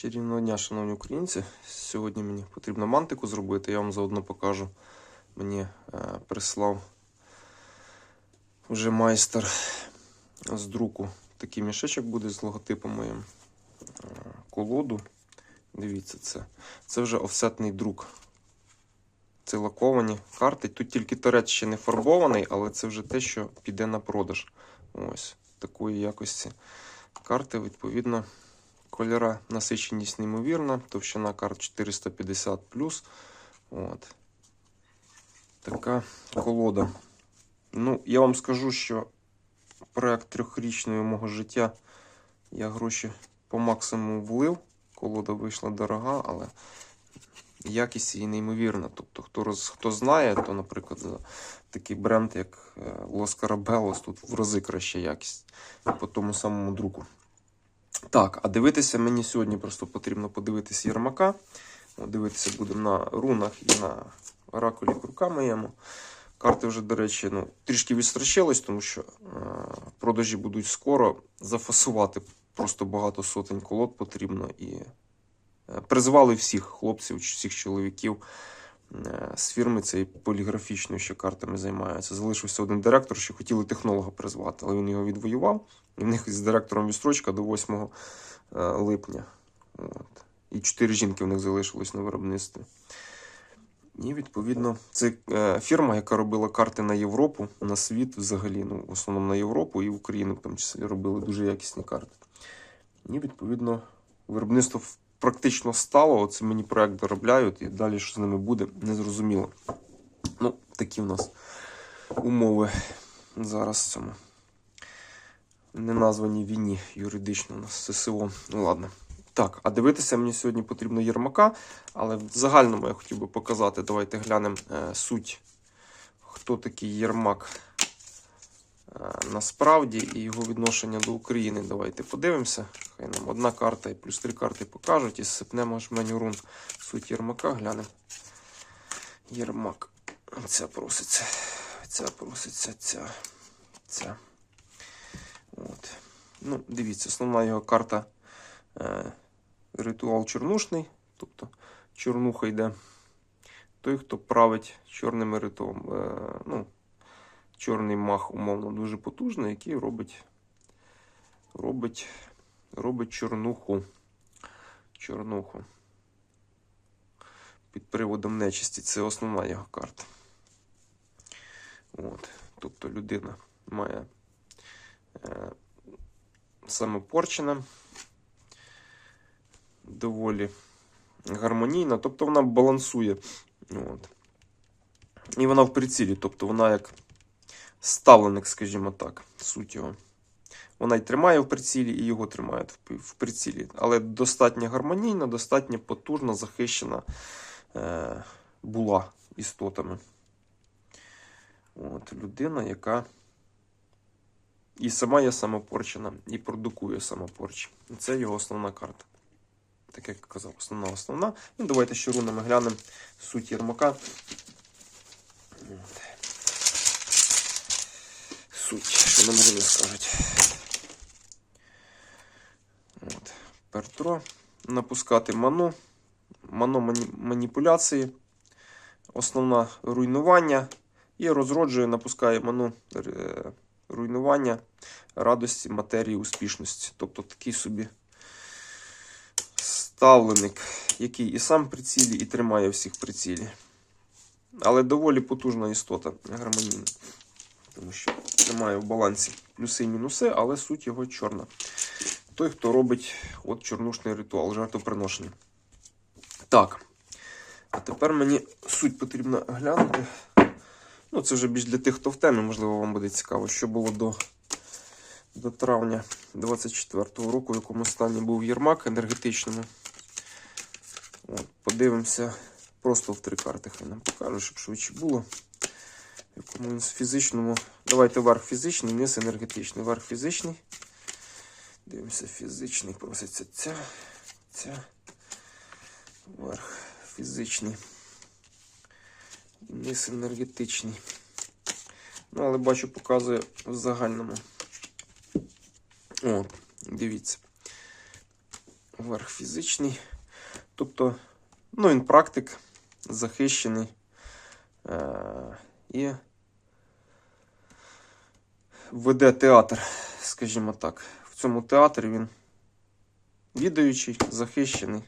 Чарівного дня, шановні українці. Сьогодні мені потрібно мантику зробити. Я вам заодно покажу. Мені е, прислав вже майстер з друку. Такий мішечок буде з логотипом моїм. Е, колоду. Дивіться, це. Це вже офсетний друк. Це лаковані карти. Тут тільки торець ще не фарбований, але це вже те, що піде на продаж. Ось такої якості карти, відповідно. Кольора насиченість неймовірна, товщина карт 450 От. Така колода. Ну, я вам скажу, що проект трьохрічного мого життя я гроші по максимуму влив. Колода вийшла дорога, але якість її неймовірна. Тобто, хто роз, хто знає, то, наприклад, такий бренд, як е, Los тут в рази краща якість по тому самому друку. Так, а дивитися мені сьогодні просто потрібно подивитися Єрмака. Дивитися будемо на рунах і на оракулі крука моєму. Карти вже, до речі, ну, трішки відстрочились, тому що е, продажі будуть скоро. Зафасувати просто багато сотень колод потрібно. І е, призвали всіх хлопців, всіх чоловіків з фірми цієї поліграфічної, що картами займаються. Залишився один директор, що хотіли технолога призвати, але він його відвоював. І в них з директором відстрочка до 8 е, липня. От. І чотири жінки в них залишилось на виробництві. І відповідно, це е, фірма, яка робила карти на Європу, на світ взагалі, ну, в основному на Європу і в Україну, в тому числі, робили дуже якісні карти. І відповідно, виробництво практично стало. Оце мені проект доробляють, і далі що з ними буде, незрозуміло. Ну, такі в нас умови зараз в цьому не названі війні юридично у нас ССО. Ну ладно. Так, а дивитися мені сьогодні потрібно Єрмака, але в загальному я хотів би показати. Давайте глянемо е, суть, хто такий Єрмак насправді і його відношення до України. Давайте подивимося. Хай нам одна карта і плюс три карти покажуть, і сипнемо аж меню рун. Суть Єрмака глянемо. Єрмак. Ця проситься. Ця проситься, ця. Ця. От. Ну, дивіться, основна його карта е, ритуал чорнушний, тобто чорнуха йде. Той, хто править чорним ритуалом. Е, ну, чорний мах, умовно, дуже потужний, який робить, робить, робить чорнуху. Чорнуху. Під приводом нечисті. Це основна його карта. От. Тобто людина має е, самопорчена, доволі гармонійна, тобто вона балансує. От. І вона в прицілі, тобто вона як ставленик, скажімо так, суть його. Вона й тримає в прицілі, і його тримають в- прицілі. Але достатньо гармонійна, достатньо потужна, захищена е, була істотами. От, людина, яка і сама є самопорчена, і продукує самопорчі. І Це його основна карта. Так як казав, основна основна. Ну, давайте ще рунами глянемо суть Єрмака. От. Суть, що нам руни скажуть. От. Пертро. Напускати ману. Мано мані- маніпуляції. Основна руйнування. І розроджує, напускає ману е, руйнування радості, матерії, успішності. Тобто такий собі ставленик, який і сам при цілі, і тримає всіх при цілі. Але доволі потужна істота, гармонійна. Тому що тримає в балансі плюси і мінуси, але суть його чорна. Той, хто робить от чорнушний ритуал, жертвоприношення. Так. А тепер мені суть потрібно глянути. Ну, це вже більш для тих, хто в темі, можливо, вам буде цікаво, що було до, до травня 24-го року, в якому стані був Єрмак енергетичному. От, подивимося просто в три карти, хай нам покажу, щоб швидше було. В якому він з фізичному. Давайте верх фізичний, низ енергетичний. Верх фізичний. Дивимося, фізичний. Проситься ця, ця. Верх фізичний. Низ енергетичний. Ну, але бачу, показує в загальному. От, дивіться. верх фізичний. Тобто, ну, він практик, захищений. Е- і веде театр, скажімо так. В цьому театрі він відаючий, захищений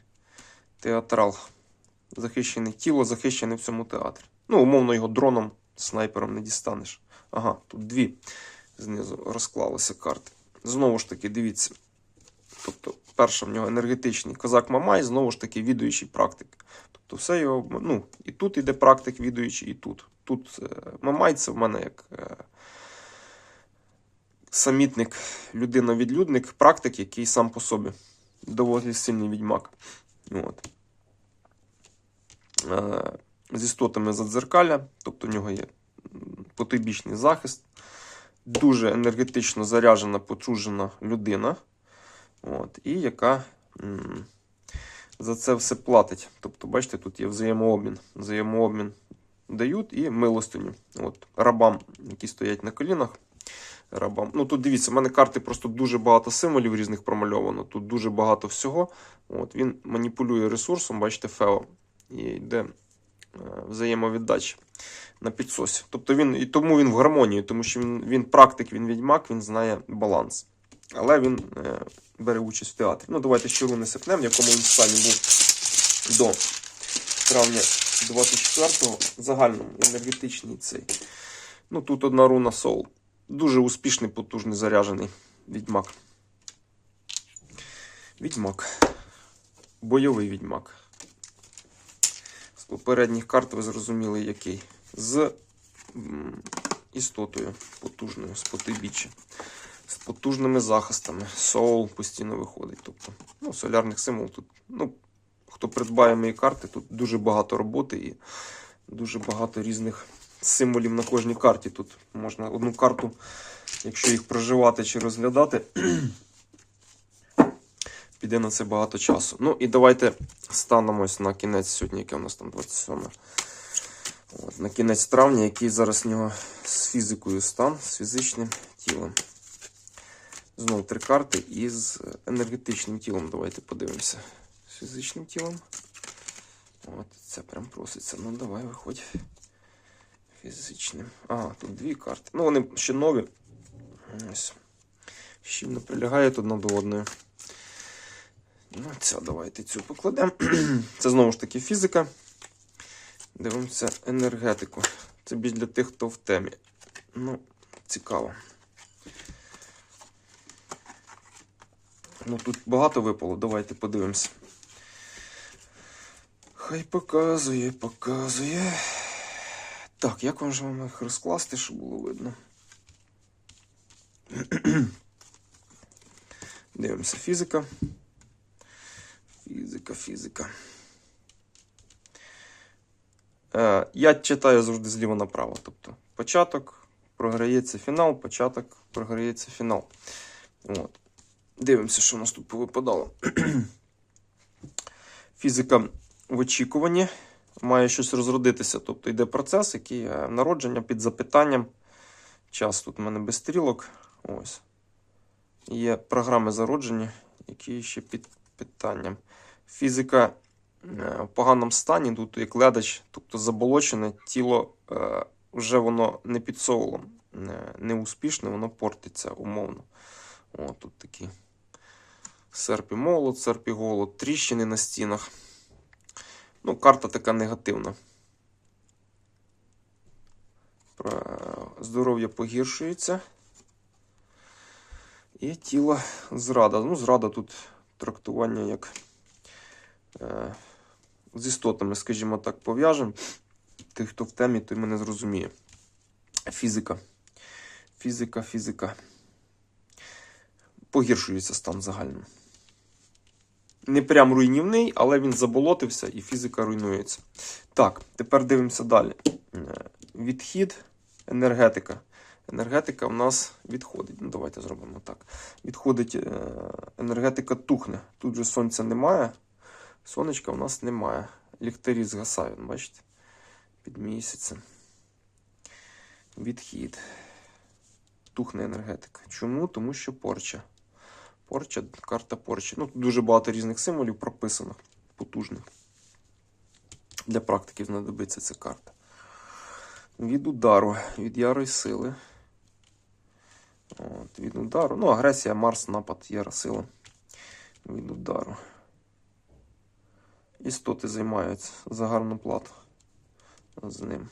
театрал. Захищений тіло, захищене в цьому театрі. Ну, умовно, його дроном, снайпером не дістанеш. Ага, тут дві знизу розклалися карти. Знову ж таки, дивіться. Тобто, перша в нього енергетичний козак Мамай, знову ж таки, відуючий практик. Тобто, все його, ну, і тут іде практик відуючий, і тут. Тут е, Мамай це в мене як е, самітник, людина-відлюдник, практик, який сам по собі доволі сильний відьмак. От. Е, з істотами задзеркалля, тобто в нього є м, потойбічний захист, дуже енергетично заряджена, почужена людина, от, і яка м, за це все платить. Тобто, бачите, тут є взаємообмін. Взаємообмін дають і милостиню. От, рабам, які стоять на колінах. Рабам. Ну тут дивіться, в мене карти просто дуже багато символів різних промальовано. Тут дуже багато всього. От, він маніпулює ресурсом, бачите, Фео. І йде е, взаємовіддача на підсосі. Тобто він, і тому він в гармонії, тому що він, він практик, він відьмак, він знає баланс. Але він е, бере участь в театрі. Ну, давайте ще руни сипнем, в якому він стані був до травня 24-го. Загальному енергетичний цей. Ну, тут одна руна Соул. Дуже успішний, потужний, заряджений відьмак. Відьмак. Бойовий відьмак. З попередніх карт ви зрозуміли, який. З істотою потужною, з потибіччя. З потужними захистами. Соул постійно виходить. Тобто, ну, солярних символів тут. Ну, хто придбає мої карти, тут дуже багато роботи і дуже багато різних символів на кожній карті. Тут можна одну карту, якщо їх проживати чи розглядати, піде на це багато часу. Ну і давайте станемось на кінець сьогодні, яке у нас там 27. От, на кінець травня, який зараз в нього з фізикою стан, з фізичним тілом. Знову три карти і з енергетичним тілом. Давайте подивимося. З фізичним тілом. От, це прям проситься. Ну, давай, виходь. Фізичним. А, тут дві карти. Ну, вони ще нові. Ось. Щільно прилягають одна до одної. Ну, ця давайте цю покладемо. Це знову ж таки фізика. Дивимося енергетику. Це більш для тих, хто в темі. Ну, цікаво. Ну, тут багато випало. Давайте подивимося. Хай показує, показує. Так, як вам же вам їх розкласти, щоб було видно? Дивимося фізика. Фізика, фізика. Е, я читаю завжди зліва направо. Тобто початок програється фінал, початок програється фінал. От. Дивимося, що у нас тут повипадало. Фізика в очікуванні має щось розродитися. Тобто йде процес, який е, народження під запитанням. Час тут в мене без стрілок. Ось. Є програми зародження, які ще під питанням. Фізика е, в поганому стані, тут як ледач, тобто заболочене тіло е, вже воно не під соулом, не, не успішне, воно портиться умовно. О, тут такі серп і молот, серп і голод, тріщини на стінах. Ну, карта така негативна. Про- Здоров'я погіршується. І тіло зрада. Ну, зрада тут трактування як е, з істотами, скажімо так, пов'яжемо. Тих, хто в темі, той мене зрозуміє. Фізика. Фізика, фізика. Погіршується стан загальним. Не прям руйнівний, але він заболотився і фізика руйнується. Так, тепер дивимося далі. Е, Відхід, енергетика. Енергетика в нас відходить. Ну, давайте зробимо так. Відходить е, енергетика тухне. Тут же сонця немає. Сонечка в нас немає. Ліхтарі згасають, бачите? Під місяцем. Відхід. Тухне енергетика. Чому? Тому що порча. Порча, карта порчі. Ну, тут дуже багато різних символів прописано, потужних. Для практиків знадобиться ця карта. Від удару, від ярої сили. От, від удару. Ну, агресія, Марс, напад, яра сила. Від удару. Істоти займаються за гарну плату з ним.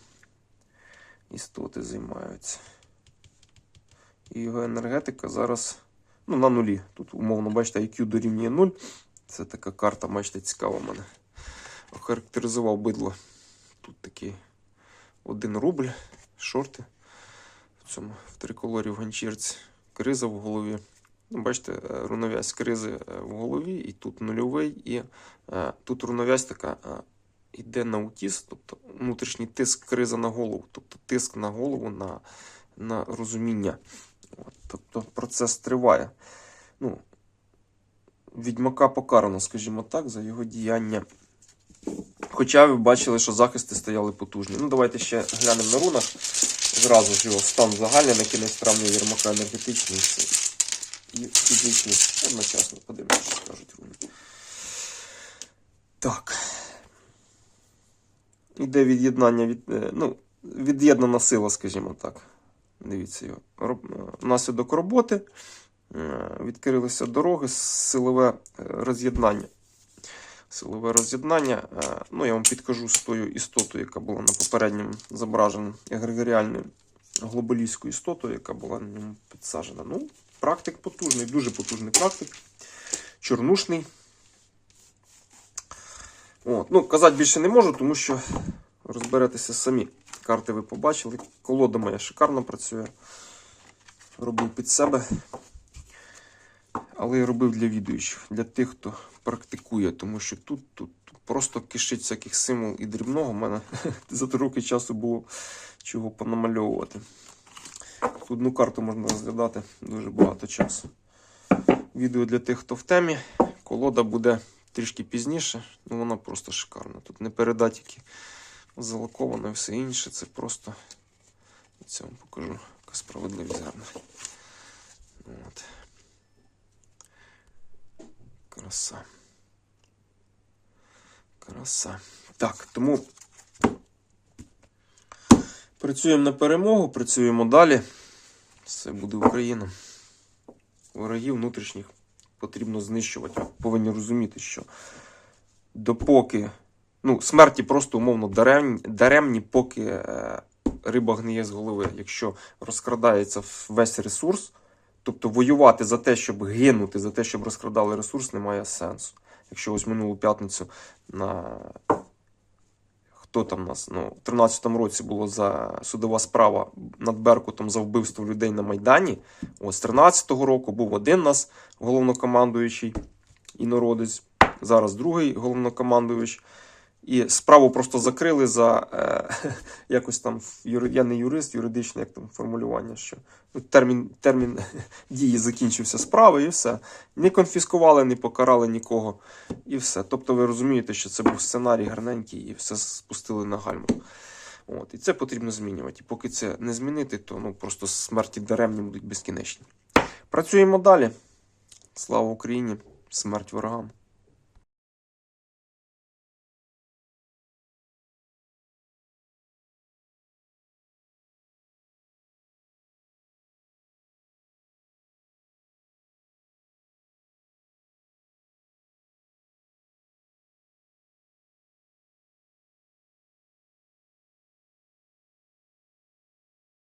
Істоти займаються. І його енергетика зараз ну, на нулі. Тут, умовно, бачите, IQ дорівнює 0. Це така карта, бачите, цікава мене. Охарактеризував бидло. Тут такий один рубль, шорти в цьому в триколорі в ганчірці, криза в голові. Ну, бачите, е, руновязь кризи е, в голові, і тут нульовий, і е, тут руновязь така е, йде на утіс, тобто внутрішній тиск криза на голову, тобто тиск на голову на, на розуміння. Тобто процес триває. Ну, відьмака покарано, скажімо так, за його діяння. Хоча ви бачили, що захисти стояли потужні. Ну, давайте ще глянемо на рунах. Зразу ж його стан загальний на кінець травня Єрмака енергетичний і фізичний. Одночасно подивимося, що скажуть руни. Так. Іде від'єднання від. е, Ну, від'єднана сила, скажімо так. Дивіться Внаслідок роботи е, відкрилися дороги, силове е, роз'єднання. Силове роз'єднання. е, Ну, я вам підкажу з тою істотою, яка була на попередньому зображенні егрегоріальною глобалістською істотою, яка була на ньому підсаджена. Ну, практик потужний, дуже потужний практик. Чорнушний. От. Ну, казати більше не можу, тому що розберетеся самі. Карти ви побачили. Колода моя шикарно працює. Робив під себе. Але я робив для відуючих, для тих, хто практикує, тому що тут, тут просто кишить всяких символ і дрібного. У мене за три роки часу було чого понамальовувати. Тут одну карту можна розглядати дуже багато часу. Відео для тих, хто в темі. Колода буде трішки пізніше, ну вона просто шикарна. Тут не передать які залаковано і все інше. Це просто це вам покажу, яка справедливість гарна. От. Краса. Краса. Так, тому працюємо на перемогу, працюємо далі. Все буде Україна. Ворогів внутрішніх потрібно знищувати. Повинні розуміти, що допоки ну, смерті просто умовно даремні, даремні поки е, риба гниє з голови. Якщо розкрадається весь ресурс, тобто воювати за те, щоб гинути, за те, щоб розкрадали ресурс, немає сенсу. Якщо ось минулу п'ятницю на хто там нас? Ну, в 13-му році було за судова справа над Беркутом за вбивство людей на Майдані. Ось 13-го року був один нас головнокомандуючий інородець, зараз другий головнокомандуючий. І справу просто закрили за е, якось там я не юрист, юридичне як там формулювання, що термін, термін дії закінчився справи, і все. Не конфіскували, не покарали нікого, і все. Тобто ви розумієте, що це був сценарій гарненький, і все спустили на гальму. От, і це потрібно змінювати. І поки це не змінити, то ну, просто смерті даремні будуть безкінечні. Працюємо далі. Слава Україні! Смерть ворогам!